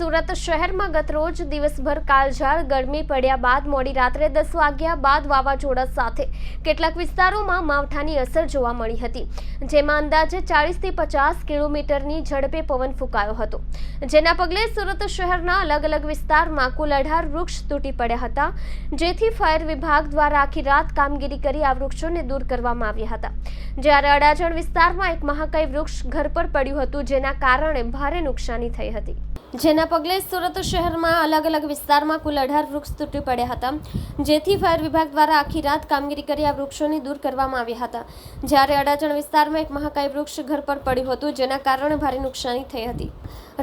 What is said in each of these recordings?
સુરત શહેરમાં ગતરોજ દિવસભર કાળઝાળ ગરમી પડ્યા બાદ મોડી રાત્રે દસ વાગ્યા બાદ વાવાઝોડા સાથે કેટલાક વિસ્તારોમાં માવઠાની અસર જોવા મળી હતી, જેમાં અંદાજે ચાળીસથી પચાસ કિલોમીટરની ઝડપે પવન ફૂંકાયો હતો. જેના પગલે સુરત શહેરના અલગ અલગ વિસ્તારમાં કુલ અઢાર વૃક્ષ તૂટી પડ્યા હતા, જેથી ફાયર વિભાગ દ્વારા આખી રાત કામગીરી કરી આ વૃક્ષોને દૂર કરવામાં આવ્યા હતા. જ્યારે અડાજણ વિસ્તારમાં એક મહાકાય વૃક્ષ ઘર પર પડ્યું હતું, જેના કારણે ભારે નુકસાની થઈ હતી. જેના પગલે સુરત શહેરમાં અલગ અલગ વિસ્તારમાં કુલ અઢાર વૃક્ષ તૂટી પડ્યા હતા. જેથી ફાયર વિભાગ દ્વારા આખી રાત કામગીરી કરી આ વૃક્ષોને દૂર કરવામાં આવ્યા હતા. જ્યારે અડાજણ વિસ્તારમાં એક મહાકાય વૃક્ષ ઘર પર પડ્યું હતું, જેના કારણે ભારે નુકસાની થઈ હતી.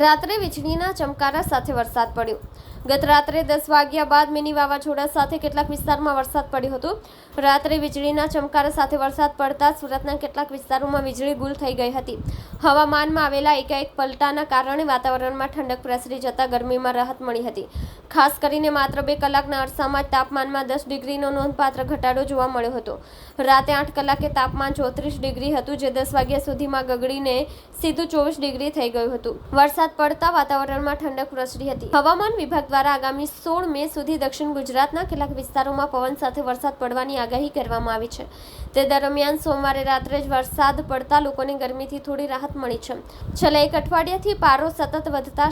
રાત્રે વીજળીના ચમકારા સાથે વરસાદ પડ્યો. ગત રાત્રે દસ વાગ્યા બાદ મિની વાવાઝોડા સાથે કેટલાક વિસ્તારમાં વરસાદ પડ્યો હતો. રાત્રે વીજળીના ચમકારા સાથે વરસાદ પડતા સુરતના કેટલાક વિસ્તારોમાં વીજળી ગુલ થઈ ગઈ હતી. હવામાનમાં આવેલા એકાએક પલટાના કારણે વાતાવરણમાં ઠંડક પ્રસરી જતા ગરમીમાં રાહત મળી હતી. ખાસ કરીને માત્ર બે કલાકના અરસામાં જ તાપમાનમાં દસ ડિગ્રીનો નોંધપાત્ર ઘટાડો જોવા મળ્યો હતો. રાતે આઠ કલાકે તાપમાન ચોત્રીસ ડિગ્રી હતું, જે દસ વાગ્યા સુધીમાં ગગડીને સીધું ચોવીસ ડિગ્રી થઈ ગયું હતું. વરસાદ પડતા વાતાવરણમાં ઠંડક પ્રસરી હતી. હવામાન વિભાગ દ્વારા આગામી સોળ મે સુધી દક્ષિણ ગુજરાતના કેટલાક વિસ્તારોમાં પવન સાથે વરસાદ પડવાની આગાહી કરવામાં આવી છે. તે દરમિયાન સોમવારે રાત્રે જ વરસાદ પડતા લોકોને ગરમીથી થોડી રાહત મળી છે. છેલ્લા એક અઠવાડિયાથી પારો સતત વધતા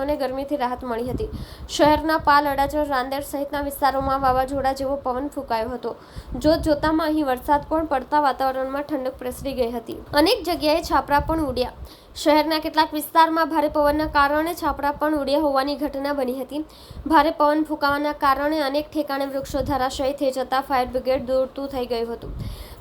શહેરીજનોને ગરમીથી રાહત મળી હતી. શહેરના પાલ, અડાજણ, રાંદેર સહિતના વિસ્તારોમાં વાવાઝોડા જેવો પવન ફૂંકાયો હતો. જોત જોતામાં અહીં વરસાદ પણ પડતા વાતાવરણમાં ઠંડક પ્રસરી ગઈ હતી. અનેક જગ્યાએ છાપરા પણ ઉડ્યા. શહેરના કેટલાક વિસ્તારમાં ભારે પવનના કારણે છાપરા પણ ઉડ્યા હોવાની ઘટના બની હતી. ભારે પવન ફૂંકાવાના કારણે અનેક ઠેકાણે વૃક્ષો ધરાશયી થઈ જતા ફાયર બ્રિગેડ દોડતું થઈ ગયું હતું.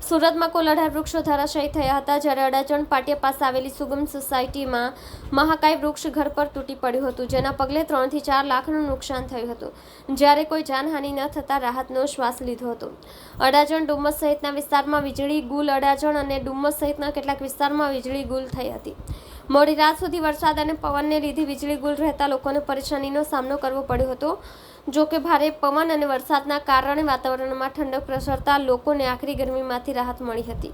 સુરતમાં કુલ અઢાર વૃક્ષો ધરાશયી થયા હતા જ્યારે અડાજણ પાટિયા પાસે આવેલી સુગમ સોસાયટીમાં મહાકાય વૃક્ષ ઘર પર તૂટી પડ્યું હતું, જેના પગલે ત્રણથી ચાર લાખનું નુકસાન થયું હતું. જ્યારે કોઈ જાનહાનિ ન થતાં રાહતનો શ્વાસ લીધો હતો. અડાજણ ડુમ્મસ સહિતના વિસ્તારમાં વીજળી ગુલ અડાજણ અને ડુમ્મસ સહિતના કેટલાક વિસ્તારમાં વીજળી ગુલ થઈ હતી. મોડી રાત સુધી વરસાદ અને પવનને લીધે વીજળી ગુલ રહેતા લોકોને પરેશાનીનો સામનો કરવો પડ્યો હતો. જો કે ભારે પવન અને વરસાદના કારણે વાતાવરણમાં ઠંડક પ્રસરતા લોકોને આખરી ગરમીમાંથી રાહત મળી હતી.